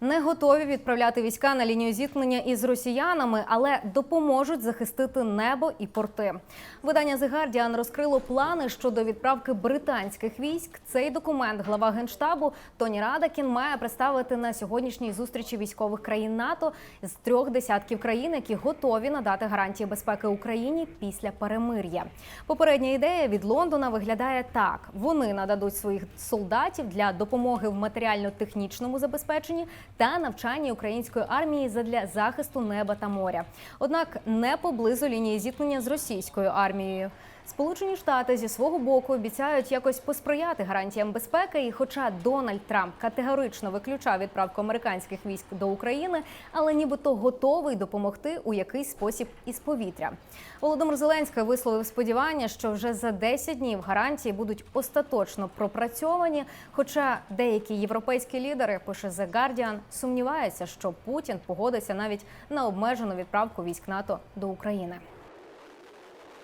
Не готові відправляти війська на лінію зіткнення із росіянами, але допоможуть захистити небо і порти. Видання The Guardian розкрило плани щодо відправки британських військ. Цей документ глава генштабу Тоні Радакін має представити на сьогоднішній зустрічі військових країн НАТО з трьох десятків країн, які готові надати гарантії безпеки Україні після перемир'я. Попередня ідея від Лондона виглядає так: вони нададуть своїх солдатів для допомоги в матеріально-технічному забезпеченні та навчанні української армії задля захисту неба та моря. Однак не поблизу лінії зіткнення з російською армією. Сполучені Штати зі свого боку обіцяють якось посприяти гарантіям безпеки. І, хоча Дональд Трамп категорично виключав відправку американських військ до України, але нібито готовий допомогти у якийсь спосіб із повітря. Володимир Зеленський висловив сподівання, що вже за 10 днів гарантії будуть остаточно пропрацьовані. Хоча деякі європейські лідери, пише The Guardian, сумніваються, що Путін погодиться навіть на обмежену відправку військ НАТО до України.